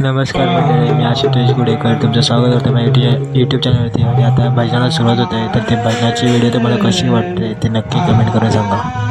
नमस्कार मंडळी मी आशुतोष गुडेकर. तुमचं स्वागत होतं माझ्या युट्यूब यूट्यूब चॅनलवरती. आणि आता भजनाला सुरुवात होत आहे. तर ते भजनाची व्हिडिओ तुम्हाला कशी वाटते ते नक्की कमेंट करून सांगा.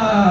नमस्कार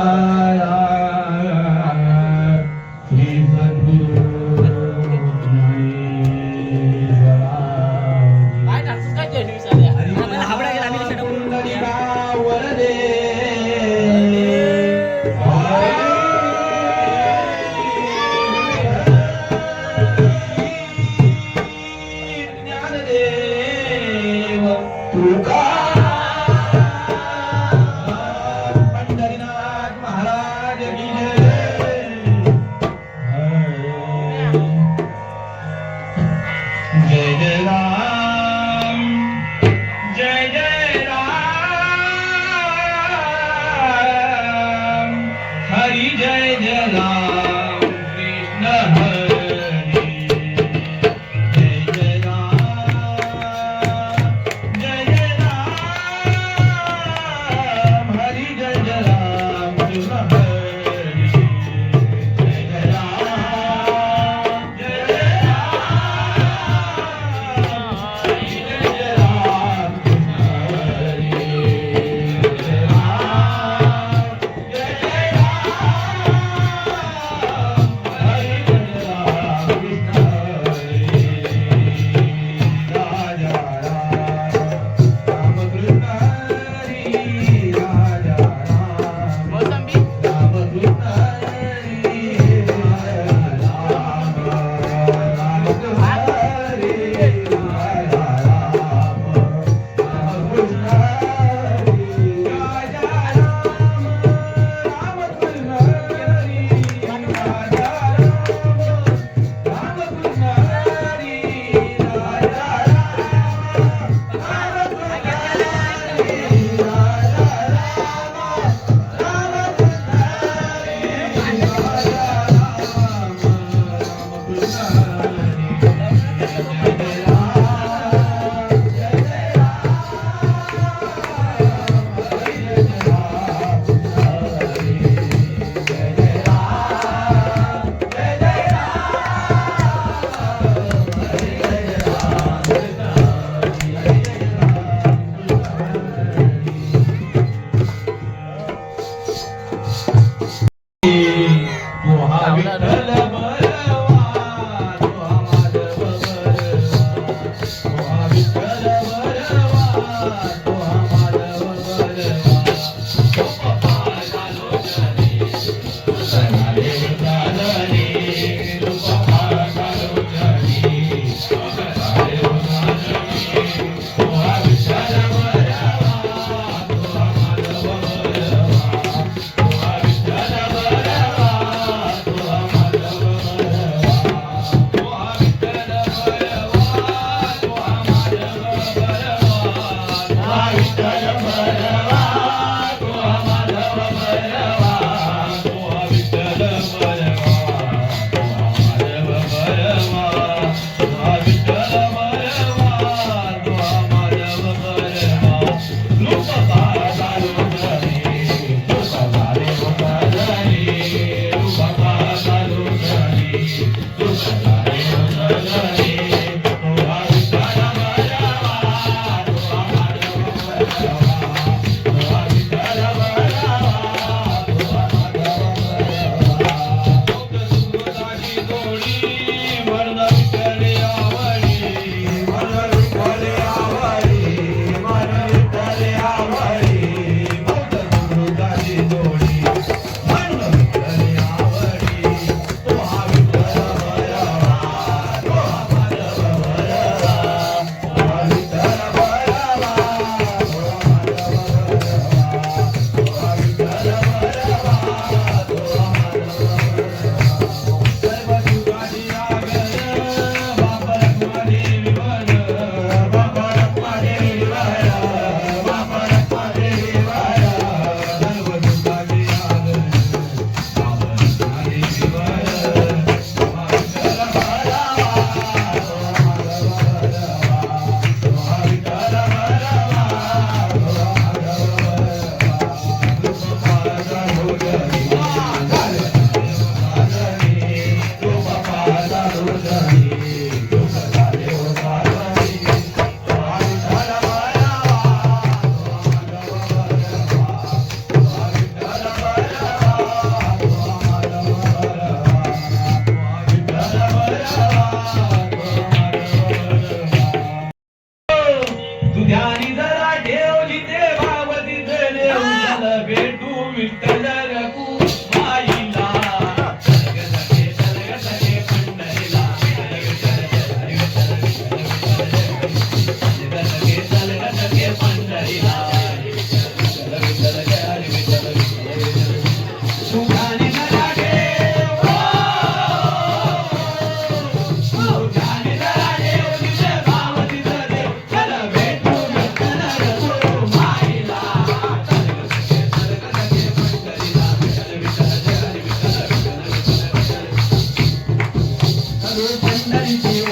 grande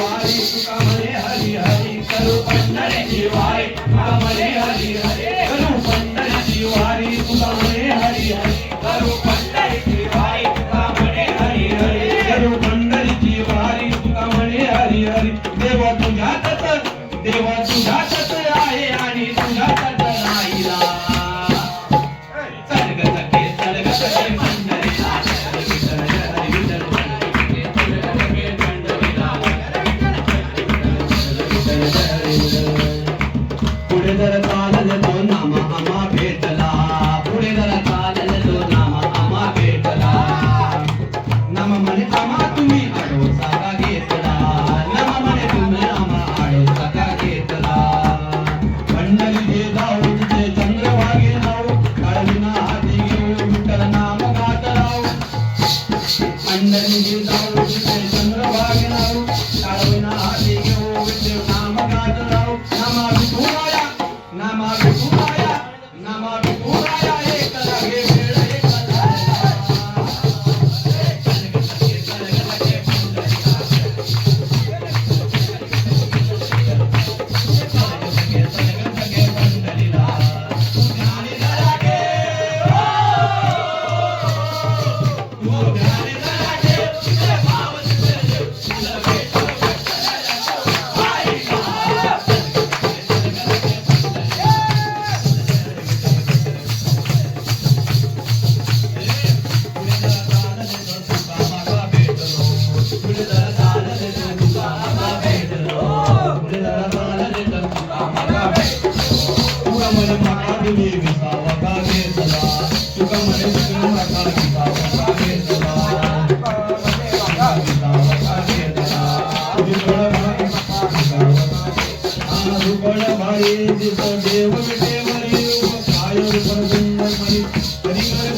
মানে আমার Jesus.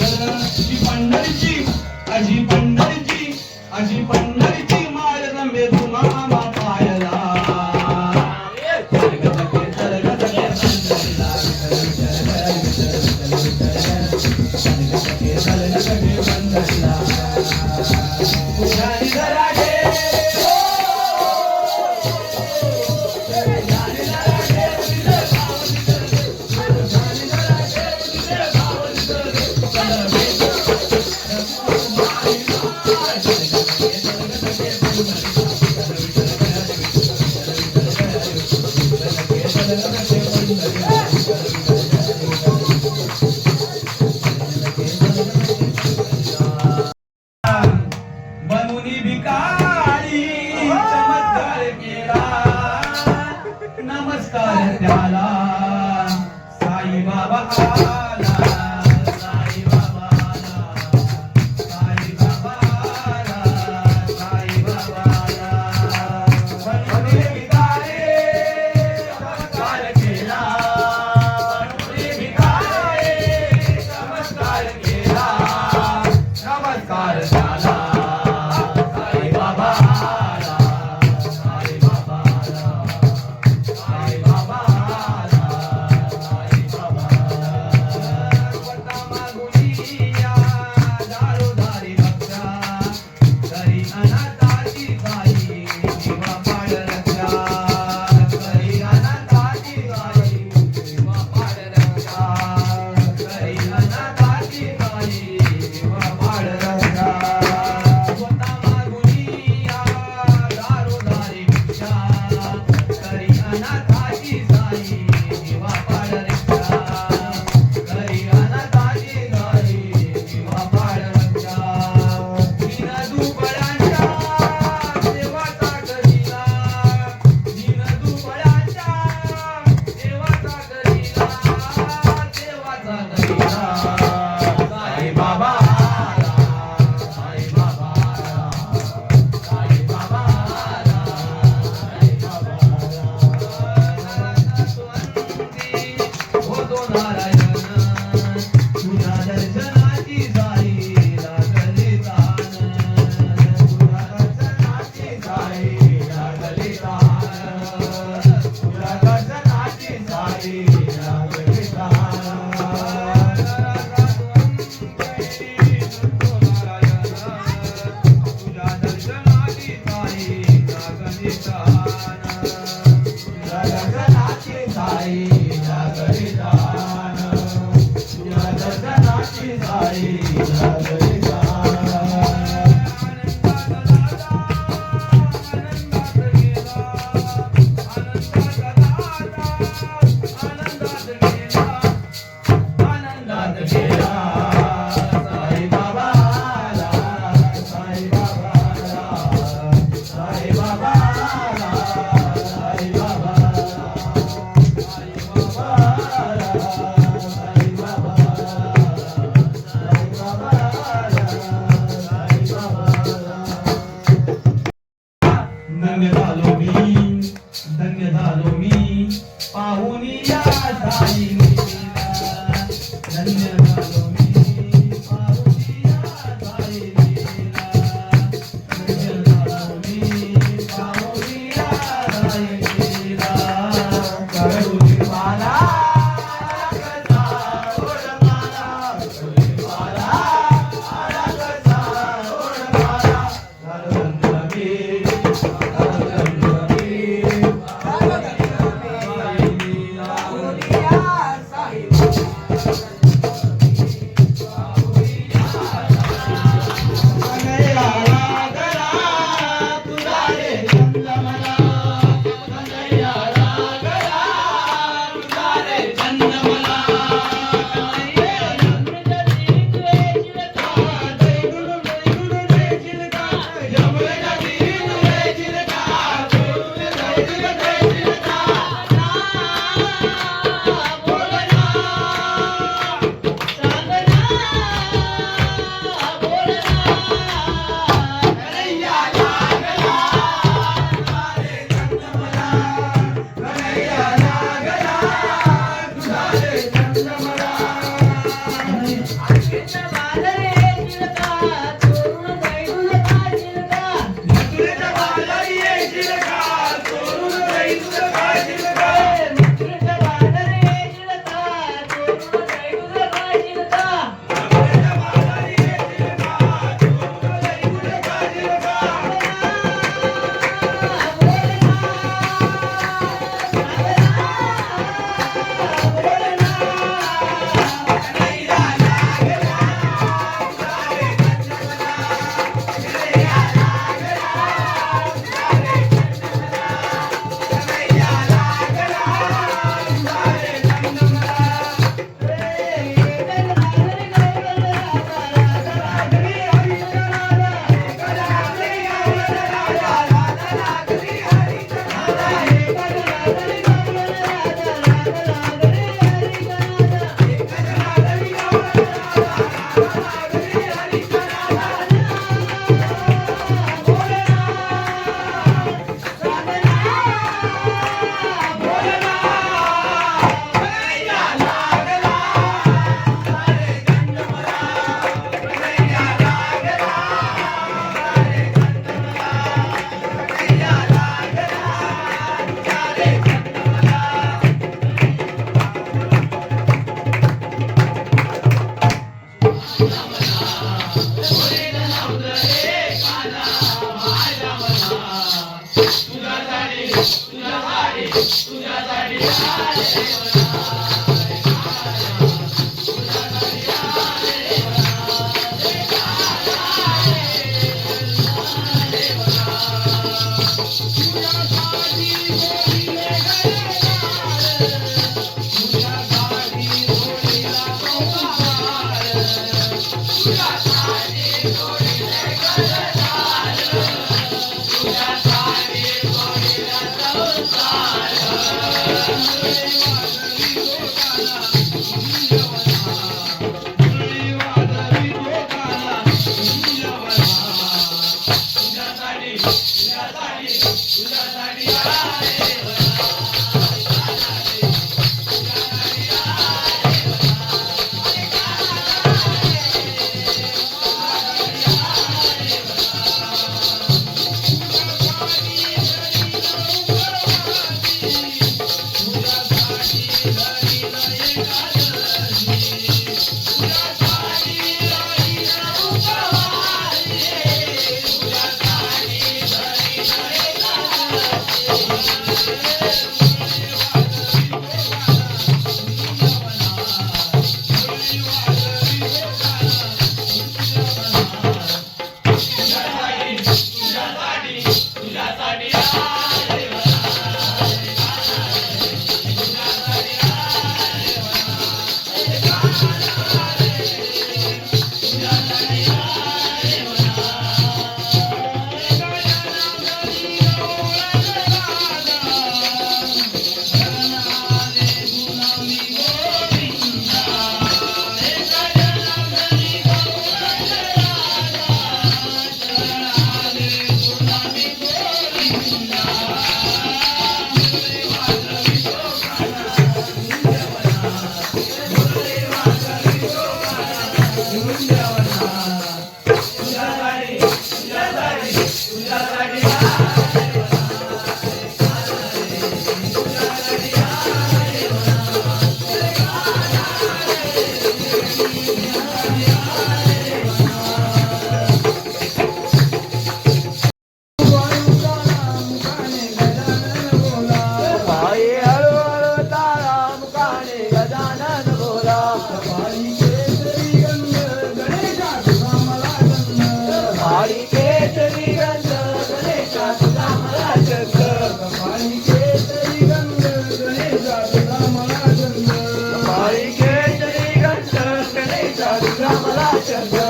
Gotcha.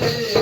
Hallelujah.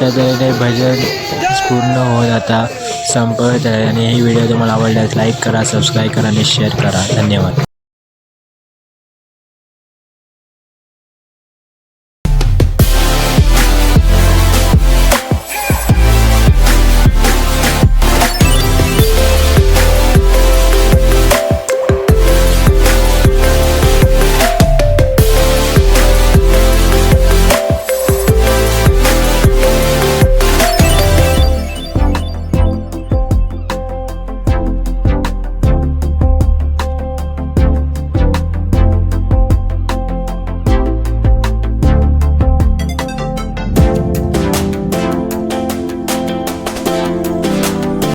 अशा तऱ्हेने भजन पूर्ण होत आता संपत आहे आणि ही व्हिडिओ तुम्हाला आवडल्यास लाईक करा सबस्क्राईब करा आणि शेअर करा. धन्यवाद.